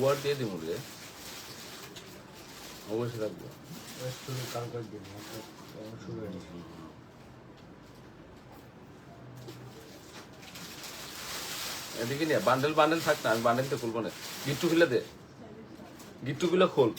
War দিয়ে দিব রে। অবশ্যই রাখব। শুরু কালকের দিন শুরু হয়ে গেছে। এদিকে নিয়ে বান্ডেল বান্ডেল থাক আমি বান্ডেল তো খুলবো না। গিট্টু খুলে দে। গিট্টু খুলে খোল।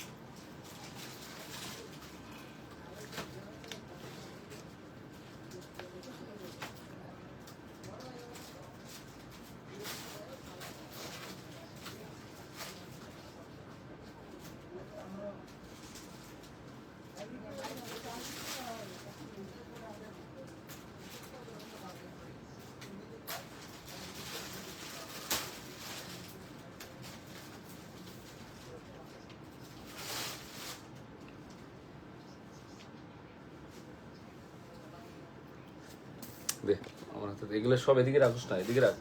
দে আমার হাতে এগুলো সব এদিকে রাখুস না এদিকে রাখ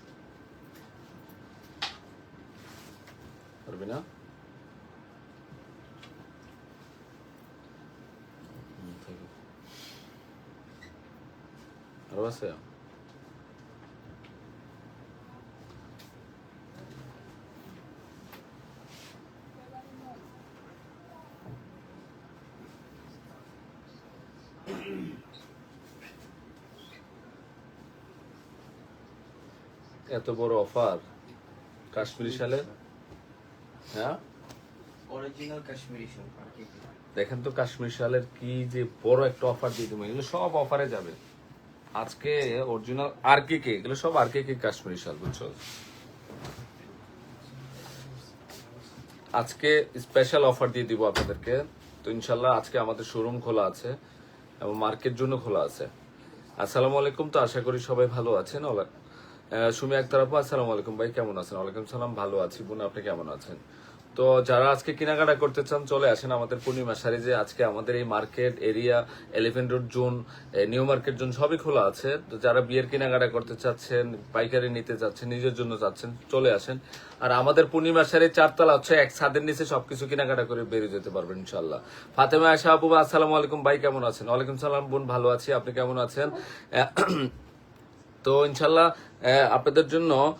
পারবি না হুম, ঠিক আছে। আরও আছে এত বড় অফার? কাশ্মীরি শালের? হ্যাঁ? অরিজিনাল কাশ্মীরি শাল? দেখেন তো কাশ্মীর শালের কি যে বড় একটা অফার দিয়ে দেবো। এগুলো সব অফারে যাবে। আজকে অরিজিনাল আর কে কে এগুলো সব আর কে কে কাশ্মীরি শাল বুঝছ? আজকে স্পেশাল অফার দিয়ে দিব আপনাদেরকে। তো ইনশাল্লাহ আজকে আমাদের শোরুম খোলা আছে এবং মার্কেট জন্য খোলা আছে। আসসালামু আলাইকুম তো আশা করি সবাই ভালো আছেন। সুমি আক্তার আপু, আসসালামু আলাইকুম ভাই, কেমন আছেন? ওয়ালাইকুম সালাম, ভালো আছি বোন, আপনি কেমন আছেন? তো যারা আজকে কেনাকাটা করতে চান, চলে আসেন আমাদের পূর্ণিমা সারিজে আজকে আমাদের এই market area, elephant road, zone new market, zone সবই খোলা আছে। তো যারা বিয়ের কেনাকাটা করতে চাচ্ছেন, পাইকারি নিতে চাচ্ছেন, নিজের জন্য চাচ্ছেন, চলে আসেন। আর আমাদের পূর্ণিমা সারি চারতলা হচ্ছে এক ছাদের নিচে সবকিছু কেনাকাটা করে বেরিয়ে যেতে পারবেন ইনশাল্লাহ ফাতেমা আশা আপু, আসসালামু আলাইকুম ভাই, কেমন আছেন? ওয়ালাইকুম সালাম বোন, ভালো আছি, আপনি কেমন আছেন? তো ইনশাল্লাহ আপনাদের জন্য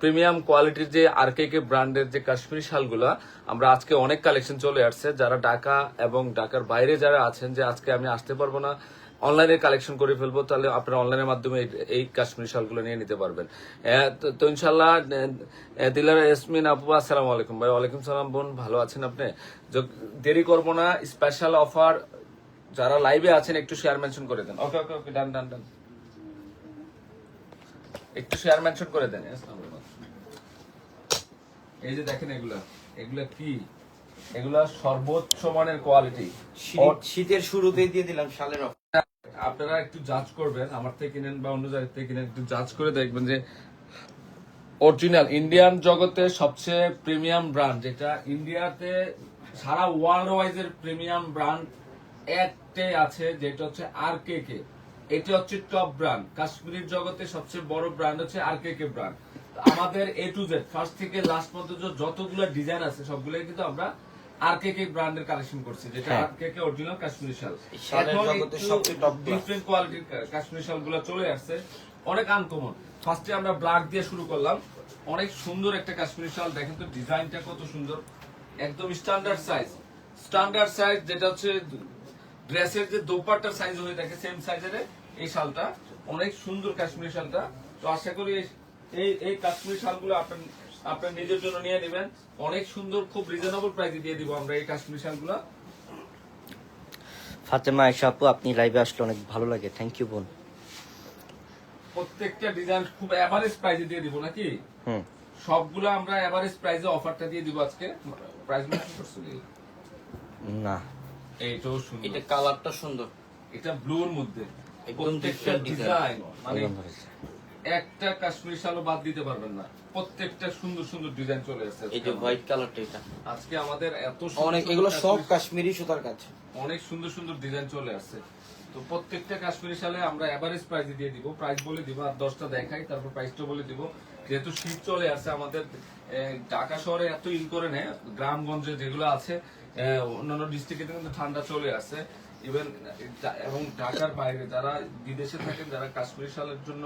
প্রিমিয়াম কোয়ালিটির যে আর কে ব্র্যান্ডের যে কাশ্মীরি শালগুলা, আমরা আজকে অনেক কালেকশন চলে আসছে। যারা ঢাকা এবং ঢাকার বাইরে যারা আছেন যে আজকে আমি আসতে পারব না, অনলাইনে কালেকশন করে ফেলব, তাহলে আপনারা অনলাইনের মাধ্যমে এই- কাশ্মীরি শালগুলো নিয়ে নিতে পারবেন। তো- ইনশাল্লাহ দিলার ইয়াসমিন আপু, আসসালামু আলাইকুম। ভাই, ওয়ালাইকুম সালাম বোন, ভালো আছেন আপনি? দেরি করব না স্পেশাল অফার যারা লাইভে আছেন, একটু শেয়ার মেনশন করে দেন। ওকে ওকে ওকে ডান ডান ডান একটু শেয়ার মেনশন করে দেন. এই যে দেখেন এগুলা এগুলা কি? এগুলা সর্বোচ্চ মানের কোয়ালিটি শীতের শুরুতেই দিয়ে দিলাম শালের আপনারা একটু জাজ করবেন আমার থেকে কিনেন বা অন্য জায়গা থেকে কিনেন একটু জাজ করে দেখবেন যে অরিজিনাল ইন্ডিয়ান জগতে সবচেয়ে প্রিমিয়াম ব্র্যান্ড যেটা ইন্ডিয়াতে সারা ওয়ার্ল্ড ওয়াইজ এর প্রিমিয়াম ব্র্যান্ড একটাই আছে যেটা হচ্ছে আর কে কে এটা হচ্ছে টপ ব্র্যান্ড কাশ্মীরের জগতে সবচেয়ে বড় ব্র্যান্ড হচ্ছে আর কে কে ব্র্যান্ড আমাদের এ টু জেড ফার্স্ট থেকে লাস্ট পর্যন্ত যতগুলো ডিজাইন আছে সবগুলো কিন্তু আমরা আর কে কে ব্র্যান্ডের কালেকশন করছি যেটা। আর কে কে অরিজিনাল কাশ্মীরি শাল। ডিফারেন্ট কোয়ালিটির কাশ্মীরি শালগুলো চলে আসছে। অনেক আনকমন ফার্স্টে আমরা ব্ল্যাক দিয়ে শুরু করলাম। অনেক সুন্দর একটা কাশ্মীরি শাল। দেখেন তো ডিজাইনটা কত সুন্দর। একদম স্ট্যান্ডার্ড সাইজ স্ট্যান্ডার্ড সাইজ যেটা হচ্ছে ড্রেসের যে দোপাট্টার সাইজ হয়ে থাকে সেম সাইজের এই শালটা অনেক সুন্দর কাশ্মীরি শালটা। তো আশা করি এই- এই কাশ্মীরি শালগুলো আপনার আপনার নিজের জন্য নিয়ে নেবেন। অনেক সুন্দর খুব রিজনেবল প্রাইসে দিয়ে দিব আমরা এই কাশ্মীরি শালগুলো। ফাতেমা আয়সা আপু আপনি লাইভে আসলে অনেক ভালো লাগে। থ্যাংক ইউ বোন। প্রত্যেকটা ডিজাইন খুব এভারেজ প্রাইসে দিয়ে দিব নাকি? হুম। সবগুলো আমরা এভারেজ প্রাইসে অফারটা দিয়ে দিব আজকে। প্রাইস না। এইটাও সুন্দর। এটা কালারটা সুন্দর। এটা ব্লুর মধ্যে। প্রত্যেকটা ডিজাইন মানে একটা কাশ্মীর শালও বাদ দিতে পারবেন না। প্রত্যেকটা সুন্দর সুন্দর ডিজাইন চলে আসছে এই যে হোয়াইট কালারটা এটা। আজকে আমাদের এত অনেক সুন্দর এগুলো সব কাশ্মীরি- সুতার কাজ। অনেক সুন্দর সুন্দর ডিজাইন চলে আসছে। তো প্রত্যেকটা কাশ্মীরি শালে আমরা এভারেজ প্রাইস দিয়ে দিব। প্রাইস বলে দিব আর দশটা দেখাই তারপর প্রাইসটা বলে দিব। যেহেতু শীত চলে আসছে আমাদের ঢাকা শহরে এত ইন করে নেয় গ্রামগঞ্জে যেগুলো আছে অন্যান্য ডিস্ট্রিক্টে কিন্তু ঠান্ডা চলে আসে। ইভেন এবং ঢাকার বাইরে যারা বিদেশে থাকেন যারা কাশ্মীর শালের জন্য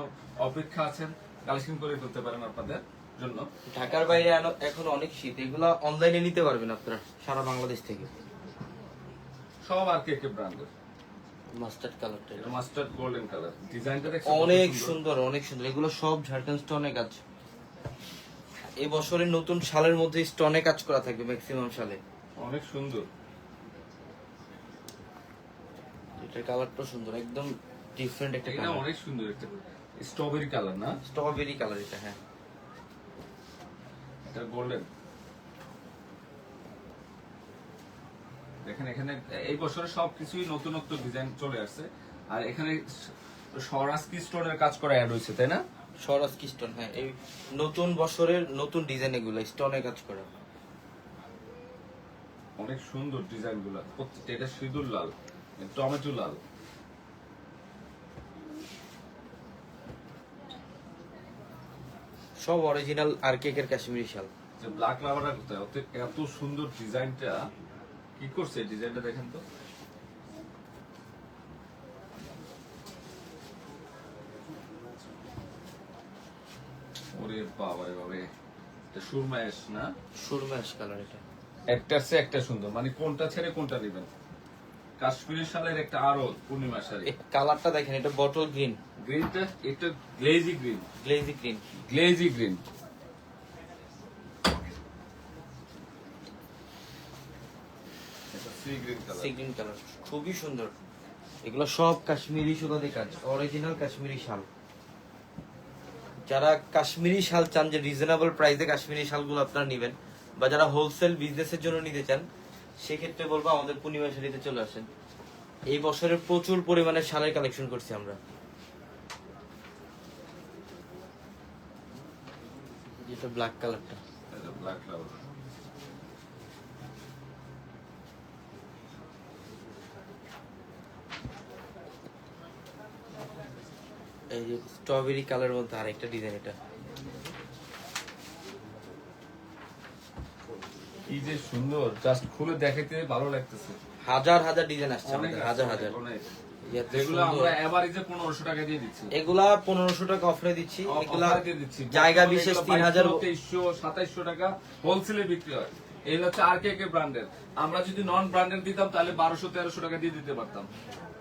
অপেক্ষা আছেন কালেকশন করে করতে পারেন আপনাদের জন্য। ঢাকার বাইরে এখন অনেক শীত এগুলা অনলাইনে নিতে পারবেন আপনারা সারা বাংলাদেশ থেকে। সব আর কে কে ব্র্যান্ডের মাস্টার্ড কালারটা এটা মাস্টার্ড গোল্ডেন কালার ডিজাইনটা অনেক সুন্দর? অনেক সুন্দর। এগুলো সব ঝাড়খান্ড স্টোনে কাজ। এই বছরের নতুন শালের মধ্যে স্টোনে কাজ করা থাকবে ম্যাক্সিমাম শালে। অনেক সুন্দর। এটার কালারটা সুন্দর একদম ডিফারেন্ট একটা এটা অনেক সুন্দর একটা স্ট্রবেরি কালার না? স্ট্রবেরি কালার এটা হ্যাঁ। এটা গোল্ডেন দেখেন এখানে এই বছরে সবকিছুই নতুনত্ব ডিজাইন চলে আসছে। আর এখানে স্বরাজ কিস্টনের কাজ করা অ্যাড হয়েছে তাই না? স্বরাজ কি স্টোন হ্যাঁ। এই নতুন বছরের নতুন ডিজাইন এগুলো স্টোনে কাজ করা। অনেক সুন্দর ডিজাইনগুলা। প্রত্যেকটা এটা সিঁদুর লাল টমেটো লাল। সব অরিজিনাল আর কেকের কাশ্মীরি শাল। যে ব্ল্যাক লাভারটা কোথায়? ওতে এত সুন্দর ডিজাইনটা কি করছে ডিজাইনটা দেখেন তো? ওরে বাবা রে বাবা এটা সুরমায়েশ না? সুরমাস কালার এটা। একটা সে একটা সুন্দর। মানে কোনটা ছেড়ে কোনটা দিবেন কাশ্মীরি শালের একটা আরও পূর্ণিমা শাড়ি। কালারটা দেখেন এটা বটল গ্রিন গ্রিনটা এটা glazy green glazy green glazy green sea green colour খুবই সুন্দর। এগুলো সব কাশ্মীরি সুগন্ধি কাজ। অরিজিনাল কাশ্মীরি শাল। যারা কাশ্মীরি শাল চান যে রিজনেবল প্রাইসে কাশ্মীরি শালগুলো আপনারা নেবেন বা যারা হোলসেল বিজনেসের জন্য নিতে চান সেক্ষেত্রে বলব আমাদের পূর্ণিমা শাড়িতে চলে আসেন। এই বছরে প্রচুর পরিমাণে শালের কালেকশন করছি আমরা। যেটা ব্ল্যাক কালারটা ব্ল্যাক কালার এই যে স্ট্রবেরি কালার মধ্যে আরেকটা ডিজাইন এটা। কি যে সুন্দর। জাস্ট খুলে দেখাইতে ভালো লাগতেছে। হাজার হাজার ডিজাইন আসছে আমাদের, হাজার হাজার। সুন্দর। আমরা এভারেজে টাকা দিয়ে দিচ্ছি। এগুলা পনেরোশো টাকা অফারে দিচ্ছি। এগুলা জায়গা বিশেষ টাকা হোলসেলে বিক্রি হয়। এই হচ্ছে আর কে কে ব্র্যান্ডের আমরা যদি নন ব্র্যান্ডের দিতাম তাহলে বারোশো তেরোশো টাকা দিয়ে দিতে পারতাম।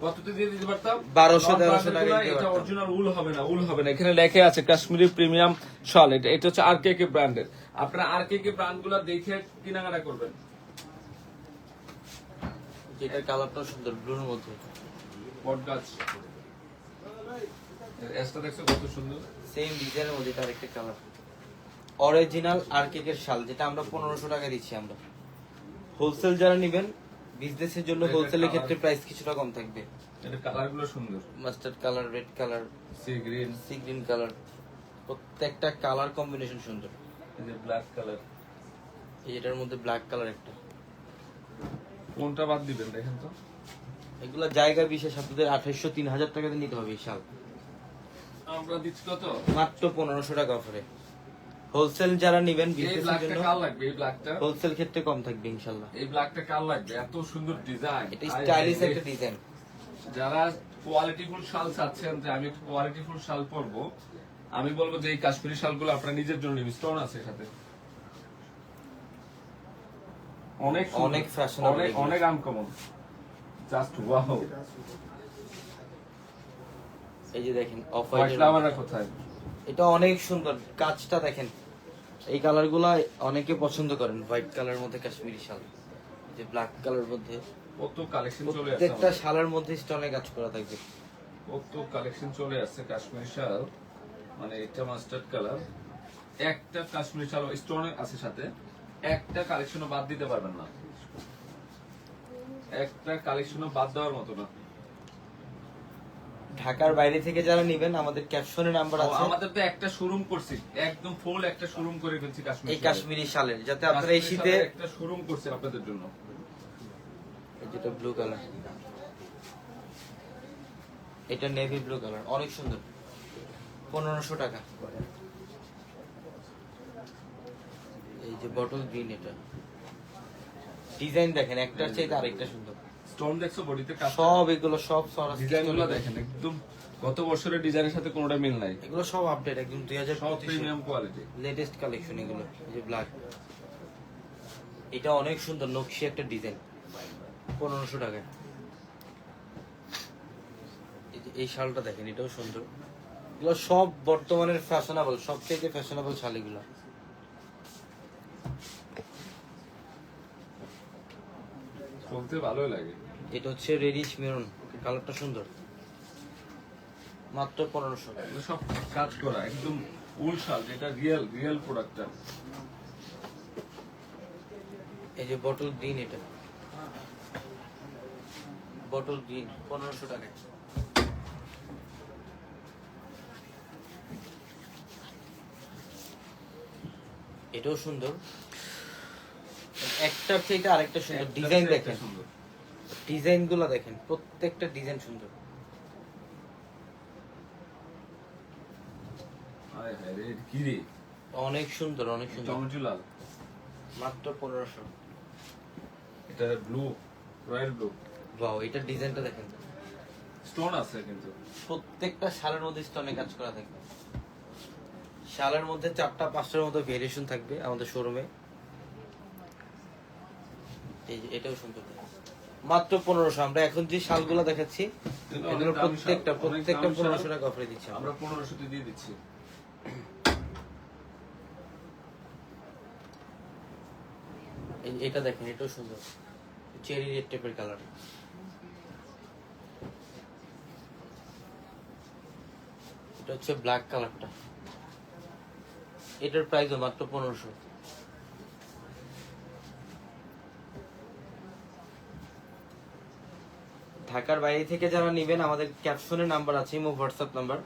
কততে দিয়ে দিতে পারতাম? 1200 Non-branded 1300 টাকা এটা অরিজিনাল উল হবে না উল হবে না। এখানে লেখা আছে কাশ্মীরি প্রিমিয়াম শাল। এটা এটা হচ্ছে আর কে কে ব্র্যান্ডের। আপনারা আর কে কে ব্র্যান্ডগুলা দেখে কেনাকাটা করবেন। যেটার কালারটাও সুন্দর ব্লুর মধ্যে। বট গাছ। এসটা দেখছ কত সুন্দর? সেম ডিজাইনের মধ্যে তার একটা কালার। অরিজিনাল আর কেকের শাল যেটা আমরা পনেরোশো টাকা দিচ্ছি আমরা। হোলসেল যারা নেবেন বিজনেসের জন্য হোলসেলের ক্ষেত্রে প্রাইস কিছুটা কম থাকবে। এটা কালারগুলো সুন্দর। Mustard colour red colour sea green sea green colour প্রত্যেকটা কালার কম্বিনেশন সুন্দর। এই যে ব্ল্যাক কালার এটার মধ্যে ব্ল্যাক কালার একটা। কোনটা বাদ দিবেন দেখেন তো? এগুলা জায়গা বিশেষ আপনাদের আঠাইশশো তিন হাজার টাকা দিয়ে নিতে হবে এই শাল আমরা দিচ্ছি কত? মাত্র পনেরোশো টাকা অফারে হোলসেল যারা নেবেন বিজনেসের জন্য কার লাগবে? এই ব্ল্যাকটা হোলসেল ক্ষেত্রে কম থাকবে ইনশাল্লাহ এই ব্ল্যাকটা কার লাগবে? এত সুন্দর ডিজাইন এটা স্টাইলিশ একটা ডিজাইন যারা কোয়ালিটিফুল শাল চাচ্ছেন যে আমি কোয়ালিটিফুল শাল পরবো আমি বলব যে এই কাশ্মীরি শালগুলো আপনার নিজের জন্য নিন স্টোন আছে সাথে অনেক অনেক fashionable অনেক। অনেক আনকমন জাস্ট ওয়াও এই যে দেখেন অফ হোয়াইট কোথায়? এটা অনেক সুন্দর কাজটা দেখেন। এই কালারগুলা অনেকে পছন্দ করেন হোয়াইট কালার মধ্যে কাশ্মীরি শাল যে ব্ল্যাক কালার মধ্যে। কত কালেকশন চলে প্রত্যেকটা। শালের মধ্যে স্টোনে কাজ করা থাকবে কত কালেকশন চলে আসছে কাশ্মীরি শাল মানে এটা মাস্টার্ড কালার একটা কাশ্মীরি শাল স্টোন আছে সাথে একটা কালেকশনও বাদ দিতে পারবেন না। একটা কালেকশনও বাদ দেওয়ার মতো না। ঢাকার বাইরে থেকে যারা নেবেন আমাদের ক্যাপশনে নাম্বার আছে। আমাদের তো একটা শোরুম করছি একদম ফুল একটা শোরুম করে ফেলছি কাশ্মীর এই কাশ্মীরি শালের যাতে আপনারা এই শীতে একটা শোরুম করছি আপনাদের জন্য। এই যেটা ব্লু কালার এটা নেভি ব্লু কালার অনেক সুন্দর। পনেরোশো টাকা। এই যে বটল গ্রিন এটা। ডিজাইন দেখেন একটার চাইতে আরেকটা সুন্দর। স্টোন দেখছ বডিতে সব এগুলো সব সরাস ডিজাইনগুলো দেখেন একদম গত বছরের ডিজাইনের সাথে কোনোটা মিল নাই। এগুলো সব আপডেট একদম দুই হাজার সব প্রিমিয়াম কোয়ালিটি লেটেস্ট কালেকশন এগুলো এই যে ব্ল্যাক এটা অনেক সুন্দর নকশি একটা ডিজাইন পনেরোশো টাকায়। এই শালটা দেখেন এটাও সুন্দর। এগুলো সব বর্তমানের ফ্যাশনেবল সবচেয়ে ফ্যাশনেবল শাল এগুলো। বলতে ভালোই লাগে। এটা হচ্ছে রেডিশ মেরুন কালারটা সুন্দর। মাত্র পনেরোশো। সব কাজ করা একদম উলশাল যেটা রিয়েল রিয়েল প্রোডাক্টটা এই যে বটল গ্রিন এটা। বটল গ্রিন পনেরোশো টাকায়। এটাও সুন্দর। একটার থেকে আরেকটা সুন্দর। ডিজাইন দেখেন। সুন্দর। ডিজাইনগুলো দেখেন প্রত্যেকটা ডিজাইন সুন্দর। আরে কি রে? অনেক সুন্দর অনেক সুন্দর। লাল। মাত্র পনেরোশো। এটা ব্লু রয়্যাল ব্লু। বাও এটার ডিজাইনটা দেখেন। স্টোন আছে কিন্তু। প্রত্যেকটা শালের মধ্যে স্টোনে কাজ করা থাকবে। শালের মধ্যে চারটা পাঁচটার মতো ভেরিয়েশন থাকবে আমাদের শোরুমে এটাও সুন্দর। মাত্র পনেরোশো। আমরা এখন যে শালগুলো দেখাচ্ছি এগুলো প্রত্যেকটা প্রত্যেকটা পনেরোশো টাকা অফারে দিচ্ছি আমরা। পনেরোশোতে দিয়ে দিচ্ছি। এটা দেখেন এটাও সুন্দর। চেরি রেড টাইপের কালার এটা হচ্ছে ব্ল্যাক কালারটা এটার প্রাইসও মাত্র পনেরোশো। ঢাকার বাইরে থেকে যারা নেবেন, আমাদের ক্যাপশনে নাম্বার আছে, ইমো হোয়াটসঅ্যাপ নাম্বার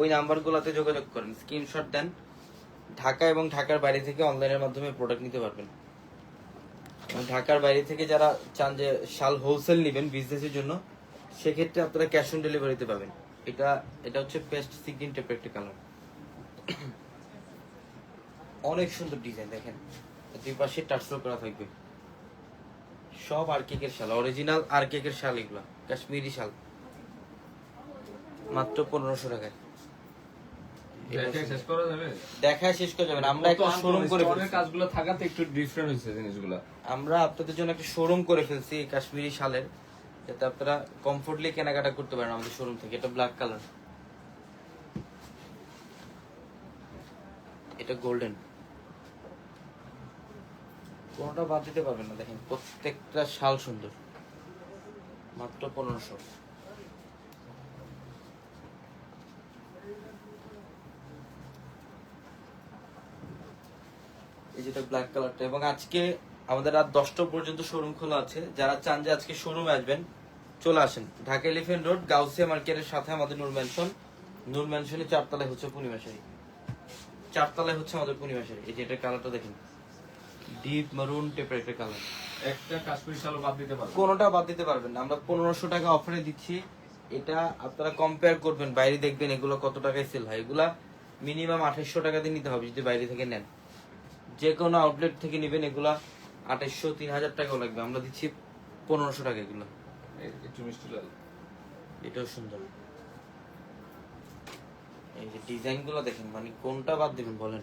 ওই নাম্বারগুলোতে যোগাযোগ করেন স্ক্রিনশট দেন। ঢাকা এবং ঢাকার বাইরে থেকে অনলাইনের মাধ্যমে প্রোডাক্ট নিতে পারবেন। ঢাকার বাইরে থেকে যারা চান যে শাল হোলসেল নেবেন বিজনেসের জন্য, সেক্ষেত্রে আপনারা ক্যাশ অন ডেলিভারিতে পাবেন। এটা এটা হচ্ছে পেস্ট সিগনিন টাইপের একটা কালার অনেক সুন্দর ডিজাইন দেখেন। দুই পাশে টার্সেল করা থাকবে। সব আর কেকের শাল অরিজিনাল আর কেকের শাল এগুলো কাশ্মীরি শাল। মাত্র পনেরোশো টাকায়। এটা শেষ করা যাবে? দেখায় শেষ করে যাবেন আমরা একটা শোরুম করে কাজগুলো থাকাতে একটু ডিফারেন্ট হয়েছে জিনিসগুলো। আমরা আপনাদের জন্য একটা শোরুম করে ফেলছি এই কাশ্মীরি শালের যাতে আপনারা কমফোর্টলি কেনাকাটা করতে পারেন আমাদের শোরুম থেকে। এটা ব্ল্যাক কালার এটা গোল্ডেন কোনটা বাদ দিতে পারবেন না, দেখেন প্রত্যেকটা শাল সুন্দর। মাত্র পনেরোশো। এই যেটা ব্ল্যাক কালারটা এবং আজকে আমাদের রাত দশটা পর্যন্ত শোরুম খোলা আছে। যারা চান যে আজকে শোরুমে আসবেন, চলে আসেন। ঢাকা এলিফেন্ট রোড গাউসিয়া মার্কেটের সাথে আমাদের নূর ম্যানশন নূর ম্যানশনের চারতলায় হচ্ছে পূর্ণিমাশারি চারতলায় হচ্ছে আমাদের পূর্ণিমাশারি এই যে এটা কালারটা দেখেন। ডিপ মারুন টাইপের একটা কালার একটা কাশ্মীরি শালও বাদ দিতে পারব। কোনোটা বাদ দিতে পারবেন না। আমরা পনেরোশো টাকা অফারে দিচ্ছি। এটা আপনারা কম্পেয়ার করবেন বাইরে দেখবেন এগুলো কত টাকায় সেল হয়। এগুলা মিনিমাম আঠাশশো টাকা দিয়ে নিতে হবে যদি বাইরে থেকে নেন। যে কোনো আউটলেট থেকে নেবেন এগুলা আঠাশশো তিন হাজার টাকাও লাগবে। আমরা দিচ্ছি পনেরোশো টাকা এগুলো। একটু মিষ্টি লাল। এটাও সুন্দর। এই যে ডিজাইনগুলো দেখেন মানে কোনটা বাদ দিবেন বলেন?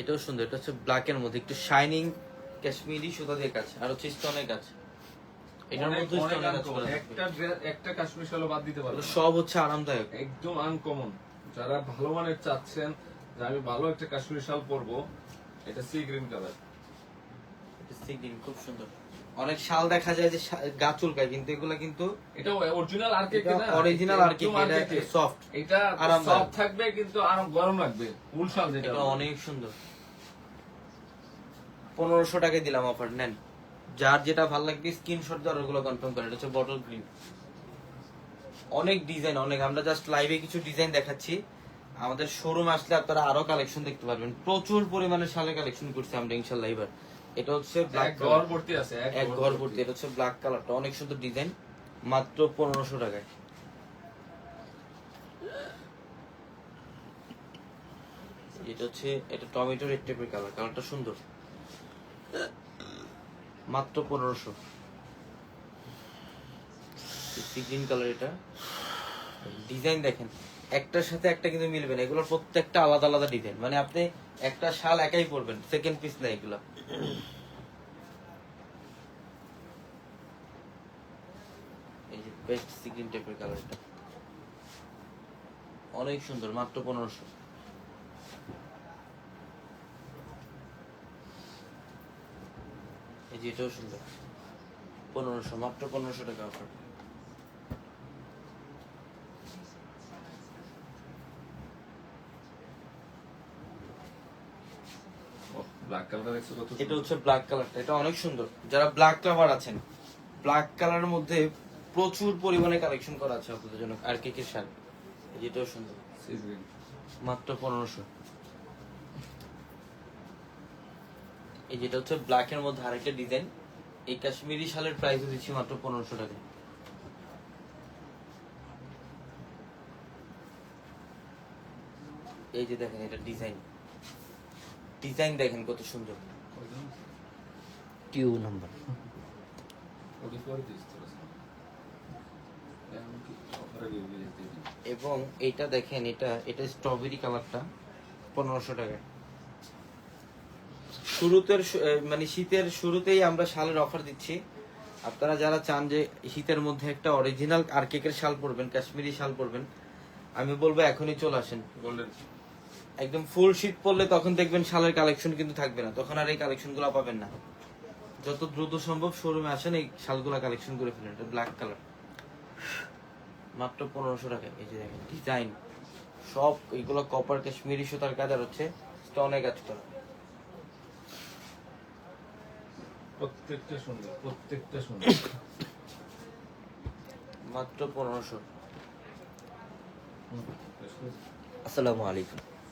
এটাও সুন্দর এটা হচ্ছে ব্ল্যাক এর মধ্যে একটু শাইনিং কাশ্মীরি সুতা দিয়ে কাজ আর হচ্ছে স্টোনের কাজ। এটার মধ্যে স্টোনের কাজ করা। একটা একটা কাশ্মীরি শাল বাদ দিতে পারব সব হচ্ছে আরামদায়ক। একদম আনকমন যারা ভালো মানের চাচ্ছেন যে আমি ভালো একটা কাশ্মীরি শাল পরবো এটা সি গ্রিন কালার এটা সি গ্রিন খুব সুন্দর। অনেক শাল দেখা যায় যে গা চুলকায় কিন্তু এগুলো কিন্তু এটা অরিজিনাল আর কে এটা original আর কি, এটা soft, এটা সফট থাকবে কিন্তু আরাম গরম লাগবে। উল শাল যেটা এটা অনেক সুন্দর। পনেরোশো টাকায় দিলাম অফার নেন। যার যেটা ভালো লাগবে স্ক্রিনশট দিয়ে ওগুলো কনফার্ম করেন। এটা হচ্ছে বটল গ্রিন অনেক ডিজাইন অনেক। আমরা জাস্ট লাইভে কিছু ডিজাইন দেখাচ্ছি। আমাদের শোরুম আসলে আপনারা আরও কালেকশন দেখতে পারবেন। প্রচুর পরিমাণে শালে কালেকশন করছি আমরা ইনশাল্লাহ এবার এটা হচ্ছে ব্ল্যাক ঘর ভর্তি আছে এক ঘর ভর্তি। এটা হচ্ছে ব্ল্যাক কালারটা অনেক সুন্দর ডিজাইন মাত্র পনেরোশো টাকায়। এটা হচ্ছে এটা টমেটো রেড টাইপের কালার কালারটা সুন্দর। মাত্র পনেরোশো। গ্রিন কালার এটা। ডিজাইন দেখেন একটার সাথে একটা কিন্তু মিলবে না এগুলোর প্রত্যেকটা আলাদা আলাদা ডিজাইন মানে আপনি একটা শাল একাই পরবেন সেকেন্ড পিস না এগুলো। এই যে বেস্ট সিগ্রিন টাইপের কালারটা অনেক সুন্দর, মাত্র পনেরোশো। এই যে এটাও সুন্দর। পনেরোশো, মাত্র পনেরোশো টাকা অফার ব্ল্যাক কালারটা দেখছ কত এটা হচ্ছে ব্ল্যাক কালারটা এটা অনেক সুন্দর। যারা ব্ল্যাক লাভার আছেন ব্ল্যাক কালারের মধ্যে প্রচুর পরিমাণে কালেকশন করা আছে আপনাদের জন্য। আর কে কে শার্ট? এটাও সুন্দর। মাত্র পনেরোশো। এই যেটা হচ্ছে ব্ল্যাক এর মধ্যে আরেকটা ডিজাইন এই কাশ্মীরি শালের প্রাইস দিচ্ছি মাত্র পনেরোশো টাকা এই যে দেখেন এটা ডিজাইন ডিজাইন দেখেন কত সুন্দর। টিউ নাম্বার। এবং এটা দেখেন এটা এটা স্ট্রবেরি কালারটা পনেরোশো টাকা। শুরুতে মানে শীতের শুরুতেই আমরা শালের অফার দিচ্ছি। আপনারা যারা চান যে শীতের মধ্যে একটা অরিজিনাল আর কেকের শাল পরবেন কাশ্মীরি শাল পরবেন আমি বলব এখনই চলে আসেন। গোল্ডেন একদম ফুল শীত পড়লে তখন দেখবেন শালের কালেকশন কিন্তু থাকবে না। তখন আর এই কালেকশনগুলো পাবেন না। যত দ্রুত সম্ভব শোরুমে আসেন এই শালগুলা কালেকশন করে ফেলেন এটা ব্ল্যাক কালার মাত্র পনেরোশো টাকা এই যে দেখেন ডিজাইন সব এইগুলো কপার কাশ্মীরি সুতার কাজ আর হচ্ছে স্টোনে কাজ করা। প্রত্যেকটা সুন্দর প্রত্যেকটা সুন্দর। মাত্র পনেরোশো। আসসালামু আলাইকুম।